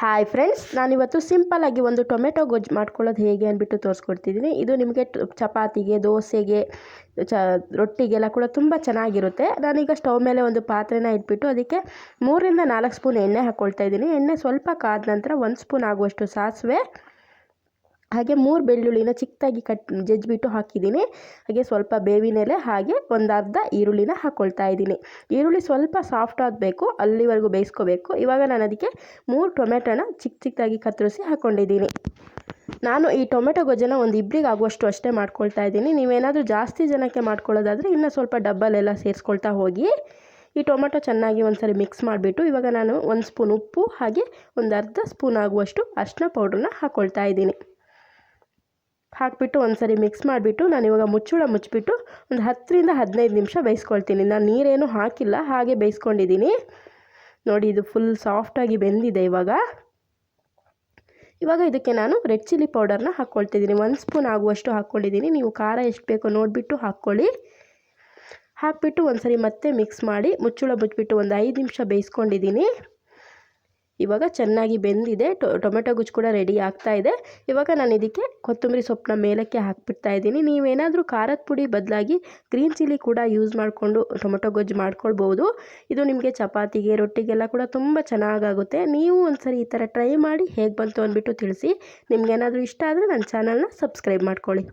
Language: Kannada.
ಹಾಯ್ ಫ್ರೆಂಡ್ಸ್ ನಾನಿವತ್ತು ಸಿಂಪಲ್ಲಾಗಿ ಒಂದು ಟೊಮೆಟೊ ಗೊಜ್ಜು ಮಾಡ್ಕೊಳ್ಳೋದು ಹೇಗೆ ಅಂದ್ಬಿಟ್ಟು ತೋರಿಸ್ಕೊಡ್ತಿದ್ದೀನಿ ಇದು ನಿಮಗೆ ಚಪಾತಿಗೆ, ದೋಸೆಗೆ, ಚ, ರೊಟ್ಟಿಗೆಲ್ಲ ಕೂಡ ತುಂಬ ಚೆನ್ನಾಗಿರುತ್ತೆ. ನಾನೀಗ ಸ್ಟವ್ ಮೇಲೆ ಒಂದು ಪಾತ್ರೆನ ಇಟ್ಬಿಟ್ಟು ಅದಕ್ಕೆ ಮೂರರಿಂದ ನಾಲ್ಕು ಸ್ಪೂನ್ ಎಣ್ಣೆ ಹಾಕ್ಕೊಳ್ತಾ ಇದ್ದೀನಿ. ಎಣ್ಣೆ ಸ್ವಲ್ಪ ಕಾದ ನಂತರ ಒಂದು ಸ್ಪೂನ್ ಆಗುವಷ್ಟು ಸಾಸಿವೆ ಹಾಗೆ ಮೂರು ಬೆಳ್ಳುಳ್ಳಿನ ಚಿಕ್ಕದಾಗಿ ಕಟ್, ಜಜ್ಜಿಬಿಟ್ಟು ಹಾಕಿದ್ದೀನಿ. ಹಾಗೆ ಸ್ವಲ್ಪ ಬೇವಿನ ಎಲೆ ಹಾಗೆ ಒಂದು ಅರ್ಧ ಈರುಳ್ಳಿನ ಹಾಕ್ಕೊಳ್ತಾ ಇದ್ದೀನಿ. ಈರುಳ್ಳಿ ಸ್ವಲ್ಪ ಸಾಫ್ಟ್ ಆಗಬೇಕು, ಅಲ್ಲಿವರೆಗೂ ಬೇಯಿಸ್ಕೋಬೇಕು. ಇವಾಗ ನಾನು ಅದಕ್ಕೆ ಮೂರು ಟೊಮೆಟೊನ ಚಿಕ್ಕ ಚಿಕ್ಕದಾಗಿ ಕತ್ತರಿಸಿ ಹಾಕ್ಕೊಂಡಿದ್ದೀನಿ ನಾನು ಈ ಟೊಮೆಟೊ ಗೊಜ್ಜನ ಒಂದು ಇಬ್ಬರಿಗೆ ಆಗುವಷ್ಟು ಅಷ್ಟೇ ಮಾಡ್ಕೊಳ್ತಾ ಇದ್ದೀನಿ. ನೀವೇನಾದರೂ ಜಾಸ್ತಿ ಜನಕ್ಕೆ ಮಾಡ್ಕೊಳ್ಳೋದಾದರೆ ಇನ್ನೂ ಸ್ವಲ್ಪ ಡಬ್ಬಲೆಲ್ಲ ಸೇರಿಸ್ಕೊಳ್ತಾ ಹೋಗಿ. ಈ ಟೊಮೆಟೊ ಚೆನ್ನಾಗಿ ಒಂದ್ಸರಿ ಮಿಕ್ಸ್ ಮಾಡಿಬಿಟ್ಟು, ಇವಾಗ ನಾನು ಒಂದು ಸ್ಪೂನ್ ಉಪ್ಪು, ಹಾಗೆ ಒಂದು ಅರ್ಧ ಸ್ಪೂನ್ ಆಗುವಷ್ಟು ಅರಿಶಿನ ಪೌಡ್ರನ್ನ ಹಾಕ್ಕೊಳ್ತಾ ಇದ್ದೀನಿ. ಹಾಕಿಬಿಟ್ಟು ಒಂದ್ಸರಿ ಮಿಕ್ಸ್ ಮಾಡಿಬಿಟ್ಟು ನಾನು ಇವಾಗ ಮುಚ್ಚುಳ ಮುಚ್ಚಿಬಿಟ್ಟು ಒಂದು ಹತ್ತರಿಂದ ಹದಿನೈದು ನಿಮಿಷ ಬೇಯಿಸ್ಕೊಳ್ತೀನಿ. ನಾನು ನೀರೇನು ಹಾಕಿಲ್ಲ, ಹಾಗೆ ಬೇಯಿಸ್ಕೊಂಡಿದ್ದೀನಿ. ನೋಡಿ, ಇದು ಫುಲ್ ಸಾಫ್ಟಾಗಿ ಬೆಂದಿದೆ ಇವಾಗ. ಇವಾಗ ಇದಕ್ಕೆ ನಾನು ರೆಡ್ ಚಿಲ್ಲಿ ಪೌಡರ್ನ ಹಾಕ್ಕೊಳ್ತಿದ್ದೀನಿ. ಒಂದು ಸ್ಪೂನ್ ಆಗುವಷ್ಟು ಹಾಕ್ಕೊಂಡಿದ್ದೀನಿ. ನೀವು ಖಾರ ಎಷ್ಟು ಬೇಕೋ ನೋಡಿಬಿಟ್ಟು ಹಾಕ್ಕೊಳ್ಳಿ. ಹಾಕಿಬಿಟ್ಟು ಒಂದು ಸರಿ ಮತ್ತೆ ಮಿಕ್ಸ್ ಮಾಡಿ ಮುಚ್ಚುಳ ಮುಚ್ಚಿಬಿಟ್ಟು ಒಂದು ಐದು ನಿಮಿಷ ಬೇಯಿಸ್ಕೊಂಡಿದ್ದೀನಿ. ಇವಾಗ ಚೆನ್ನಾಗಿ ಬೆಂದಿದೆ. ಟೊಮೆಟೊ ಗುಜ್ಜು ಕೂಡ ರೆಡಿ ಆಗ್ತಾ ಇದೆ. ಇವಾಗ ನಾನು ಇದಕ್ಕೆ ಕೊತ್ತಂಬರಿ ಸೊಪ್ಪನ್ನ ಮೇಲಕ್ಕೆ ಹಾಕ್ಬಿಡ್ತಾ ಇದ್ದೀನಿ. ನೀವೇನಾದರೂ ಖಾರದ ಪುಡಿ ಬದಲಾಗಿ ಗ್ರೀನ್ ಚಿಲ್ಲಿ ಕೂಡ ಯೂಸ್ ಮಾಡಿಕೊಂಡು ಟೊಮೆಟೊ ಗೊಜ್ಜು ಮಾಡ್ಕೊಳ್ಬೋದು. ಇದು ನಿಮಗೆ ಚಪಾತಿಗೆ, ರೊಟ್ಟಿಗೆಲ್ಲ ಕೂಡ ತುಂಬ ಚೆನ್ನಾಗಾಗುತ್ತೆ. ನೀವು ಒಂದ್ಸರಿ ಈ ಥರ ಟ್ರೈ ಮಾಡಿ ಹೇಗೆ ಬಂತು ಅಂದ್ಬಿಟ್ಟು ತಿಳಿಸಿ. ನಿಮಗೇನಾದರೂ ಇಷ್ಟ ಆದರೆ ನನ್ನ ಚಾನಲ್ನ ಸಬ್ಸ್ಕ್ರೈಬ್ ಮಾಡ್ಕೊಳ್ಳಿ.